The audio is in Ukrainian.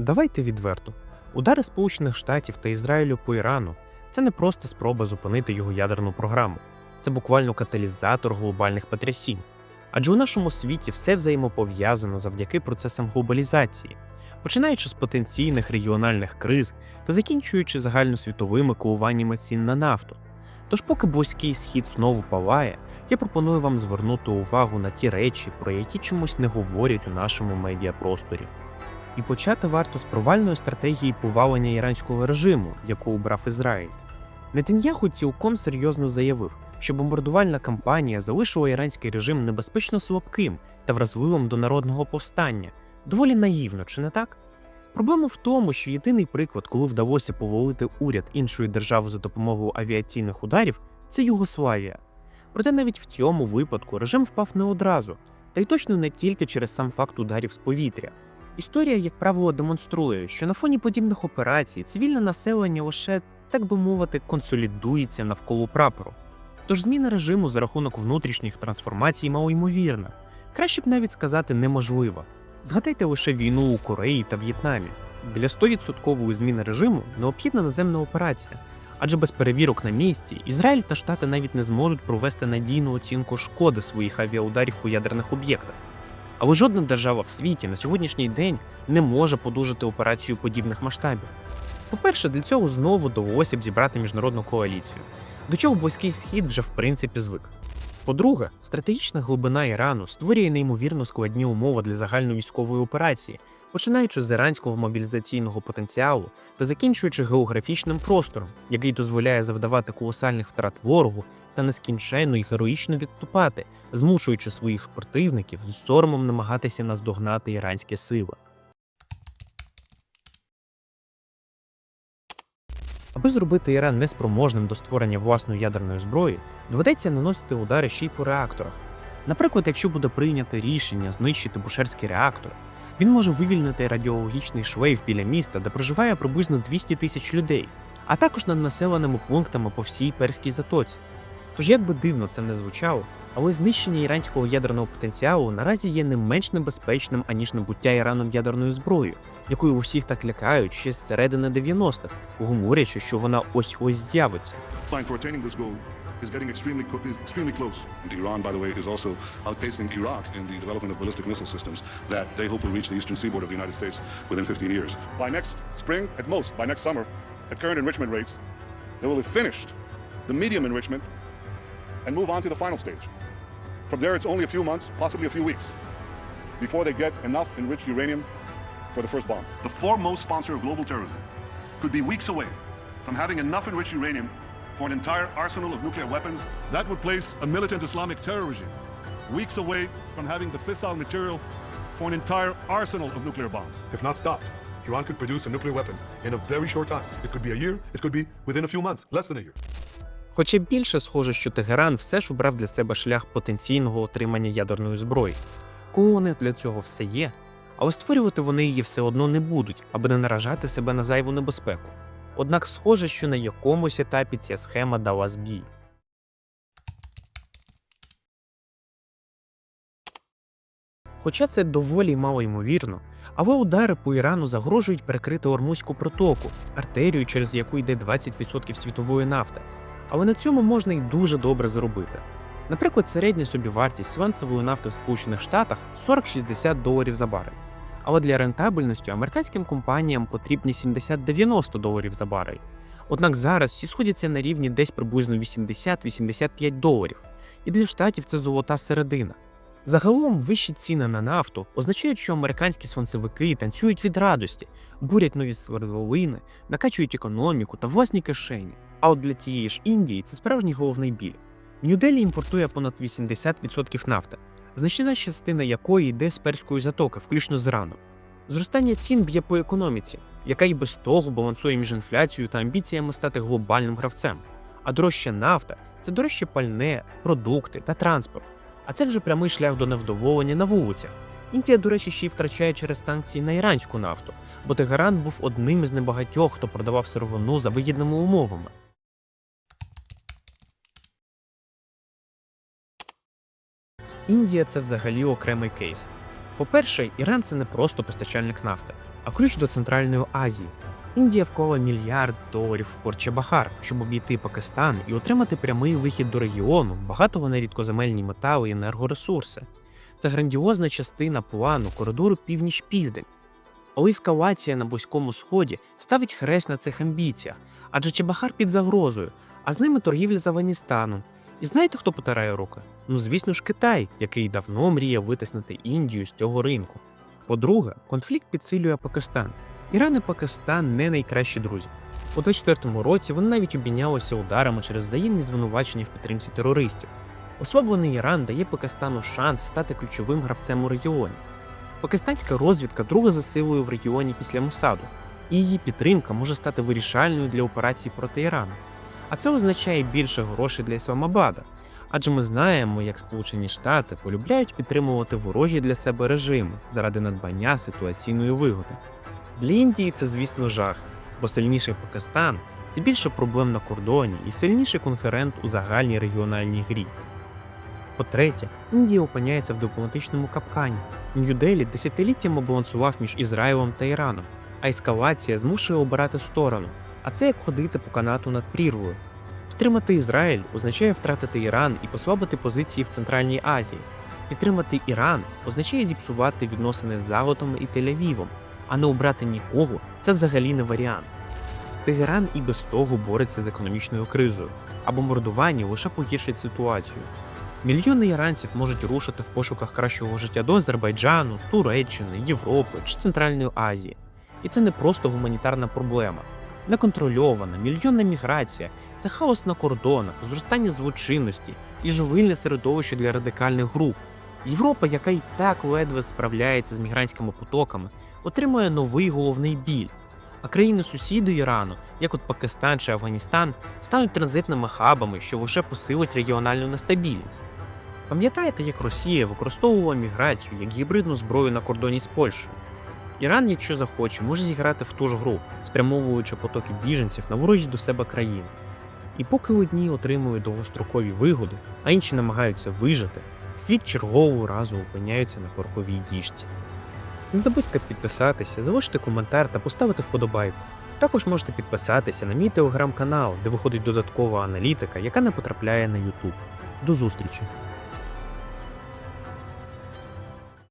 Давайте відверто. Удари Сполучених Штатів та Ізраїлю по Ірану це не просто спроба зупинити його ядерну програму, це буквально каталізатор глобальних потрясінь. Адже у нашому світі все взаємопов'язано завдяки процесам глобалізації, починаючи з потенційних регіональних криз та закінчуючи загальносвітовими коливаннями цін на нафту. Тож, поки близький схід знову палає, я пропоную вам звернути увагу на ті речі, про які чомусь не говорять у нашому медіапросторі. І почати варто з провальної стратегії повалення іранського режиму, яку обрав Ізраїль. Нетаньяху цілком серйозно заявив, що бомбардувальна кампанія залишила іранський режим небезпечно слабким та вразливим до народного повстання. Доволі наївно, чи не так? Проблема в тому, що єдиний приклад, коли вдалося повалити уряд іншої держави за допомогою авіаційних ударів, це Югославія. Проте навіть в цьому випадку режим впав не одразу, та й точно не тільки через сам факт ударів з повітря. Історія, як правило, демонструє, що на фоні подібних операцій цивільне населення лише, так би мовити, консолідується навколо прапору. Тож зміна режиму за рахунок внутрішніх трансформацій малоймовірна, краще б навіть сказати неможлива. Згадайте лише війну у Кореї та В'єтнамі. Для 100% зміни режиму необхідна наземна операція, адже без перевірок на місці Ізраїль та Штати навіть не зможуть провести надійну оцінку шкоди своїх авіаударів по ядерних об'єктах. Але жодна держава в світі на сьогоднішній день не може подужати операцію подібних масштабів. По-перше, для цього знову довелося б зібрати міжнародну коаліцію, до чого близький схід вже в принципі звик. По-друге, стратегічна глибина Ірану створює неймовірно складні умови для загальної військової операції, починаючи з іранського мобілізаційного потенціалу та закінчуючи географічним простором, який дозволяє завдавати колосальних втрат ворогу та нескінченно і героїчно відступати, змушуючи своїх противників з соромом намагатися наздогнати іранські сили. Аби зробити Іран неспроможним до створення власної ядерної зброї, доведеться наносити удари ще й по реакторах. Наприклад, якщо буде прийнято рішення знищити бушерський реактор, він може вивільнити радіологічний шлейф біля міста, де проживає приблизно 200 тисяч людей, а також над населеними пунктами по всій перській затоці. Тож, як би дивно це не звучало, але знищення іранського ядерного потенціалу наразі є не менш небезпечним, аніж набуття Іраном ядерною зброєю, якою усіх так лякають ще з середини 90-х, говорячи, що вона ось ось з'явиться. Line for attaining this goal is getting extremely, co- is extremely close. And Iran, by the way, is also outpacing Iraq in the development of ballistic missile systems that they hope will reach the eastern seaboard of the United States within 15 years. By next spring, at most, by next summer, at current enrichment rates, they will have finished the medium enrichment and move on to the final stage. From there, it's only a few months, possibly a few weeks, before they get enough enriched uranium for the first bomb. The foremost sponsor of global terrorism could be weeks away from having enough enriched uranium for an entire arsenal of nuclear weapons. That would place a militant Islamic terror regime weeks away from having the fissile material for an entire arsenal of nuclear bombs. If not stopped, Iran could produce a nuclear weapon in a very short time. It could be a year, it could be within a few months, less than a year. Хоча більше схоже, що Тегеран все ж обрав для себе шлях потенційного отримання ядерної зброї. Коли для цього все є, але створювати вони її все одно не будуть, аби не наражати себе на зайву небезпеку. Однак схоже, що на якомусь етапі ця схема дала збій. Хоча це доволі мало ймовірно, але удари по Ірану загрожують перекрити Ормузьку протоку, артерію, через яку йде 20% світової нафти. Але на цьому можна й дуже добре заробити. Наприклад, середня собівартість сланцевої нафти в Сполучених Штатах 40-60 доларів за барель. Але для рентабельності американським компаніям потрібні 70-90 доларів за барель. Однак зараз всі сходяться на рівні десь приблизно 80-85 доларів, і для штатів це золота середина. Загалом вищі ціни на нафту означають, що американські сванцевики танцюють від радості, бурять нові свердловини, накачують економіку та власні кишені. А от для тієї ж Індії це справжній головний біль. Нью-Делі імпортує понад 80% нафти, значна частина якої йде з перської затоки, включно з Іраном. Зростання цін б'є по економіці, яка й без того балансує між інфляцією та амбіціями стати глобальним гравцем. А дорожча нафта це дорожче пальне, продукти та транспорт. А це вже прямий шлях до невдоволення на вулицях. Індія, до речі, ще й втрачає через санкції на іранську нафту, бо Тегеран був одним із небагатьох, хто продавав сировину за вигідними умовами. Індія це взагалі окремий кейс. По-перше, Іран це не просто постачальник нафти. А ключ до Центральної Азії. Індія вклала мільярд доларів в порт Чабахар, щоб обійти Пакистан і отримати прямий вихід до регіону, багатого на рідкоземельні метали і енергоресурси. Це грандіозна частина плану коридору північ-південь. Але ескалація на Близькому Сході ставить хрест на цих амбіціях, адже Чабахар під загрозою, а з ними торгівля з Афганістаном. І знаєте, хто потирає руки? Ну, звісно ж, Китай, який давно мріяв витиснути Індію з цього ринку. По-друге, конфлікт підсилює Пакистан. Іран і Пакистан не найкращі друзі. У 24-му році вони навіть обмінялися ударами через взаємні звинувачення в підтримці терористів. Ослаблений Іран дає Пакистану шанс стати ключовим гравцем у регіоні. Пакистанська розвідка друга за силою в регіоні після Мусаду, і її підтримка може стати вирішальною для операцій проти Ірану. А це означає більше грошей для Ісламабада, адже ми знаємо, як Сполучені Штати полюбляють підтримувати ворожі для себе режими заради надбання ситуаційної вигоди. Для Індії це, звісно, жах, бо сильніший Пакистан це більше проблем на кордоні і сильніший конкурент у загальній регіональній грі. По-третє, Індія опиняється в дипломатичному капкані. Нью-Делі десятиліттями балансував між Ізраїлем та Іраном, а ескалація змушує обирати сторону. А це як ходити по канату над прірвою. Підтримати Ізраїль означає втратити Іран і послабити позиції в Центральній Азії. Підтримати Іран означає зіпсувати відносини з Заотом і Тель-Авівом, а не обрати нікого це взагалі не варіант. Тегеран і без того бореться з економічною кризою, а бомбардування лише погіршить ситуацію. Мільйони іранців можуть рушити в пошуках кращого життя до Азербайджану, Туреччини, Європи чи Центральної Азії. І це не просто гуманітарна проблема. Неконтрольована, мільйонна міграція це хаос на кордонах, зростання злочинності і живильне середовище для радикальних груп. Європа, яка й так ледве справляється з мігрантськими потоками, отримує новий головний біль. А країни-сусіди Ірану, як от Пакистан чи Афганістан, стануть транзитними хабами, що лише посилить регіональну нестабільність. Пам'ятаєте, як Росія використовувала міграцію як гібридну зброю на кордоні з Польщею? Іран, якщо захоче, може зіграти в ту ж гру, спрямовуючи потоки біженців на ворожі до себе країни. І поки одні отримують довгострокові вигоди, а інші намагаються вижити, світ чергового разу опиняється на пороховій діжці. Не забудьте підписатися, залишити коментар та поставити вподобайку. Також можете підписатися на мій телеграм-канал, де виходить додаткова аналітика, яка не потрапляє на YouTube. До зустрічі!